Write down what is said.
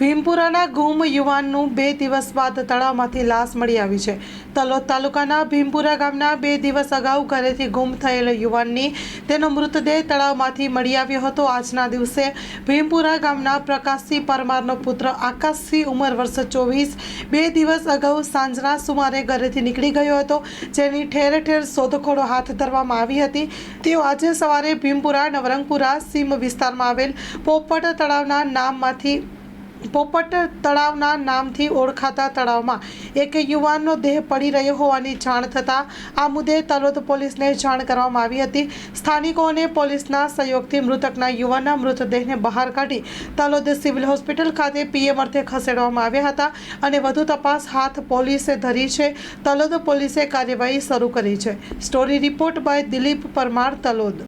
ભીમપુરાના ગુમ યુવાનનું બે દિવસ બાદ તળાવમાંથી લાશ મળી આવી છે. તલોદ તાલુકાના ભીમપુરા ગામના બે દિવસ અગાઉ ઘરેથી ગુમ થયેલો યુવાનની તેનો મૃતદેહ તળાવમાંથી મળી આવ્યો હતો. આજના દિવસે ભીમપુરા ગામના પ્રકાશસિંહ પરમારનો પુત્ર આકાશસિંહ ઉંમર વર્ષ ચોવીસ બે દિવસ અગાઉ સાંજના સુમારે ઘરેથી નીકળી ગયો હતો, જેની ઠેર ઠેર શોધખોળો હાથ ધરવામાં આવી હતી. તેઓ આજે સવારે ભીમપુરા નવરંગપુરા સીમ વિસ્તારમાં આવેલ પોપટ તળાવના નામમાંથી પોપટ તળાવના નામથી ઓળખાતા તળાવમાં એક યુવાનનો દેહ પડી રહ્યો હોવાની જાણ થતાં આ મુદ્દે તલોદ પોલીસને જાણ કરવામાં આવી હતી. સ્થાનિકો અને પોલીસના સહયોગથી મૃતકના યુવાનના મૃતદેહને બહાર કાઢી તલોદ સિવિલ હોસ્પિટલ ખાતે પીએમ અર્થે ખસેડવામાં આવ્યા હતા અને વધુ તપાસ હાથ પોલીસે ધરી છે. તલોદ પોલીસે કાર્યવાહી શરૂ કરી છે. Story report by Dilip Parmar, Talod.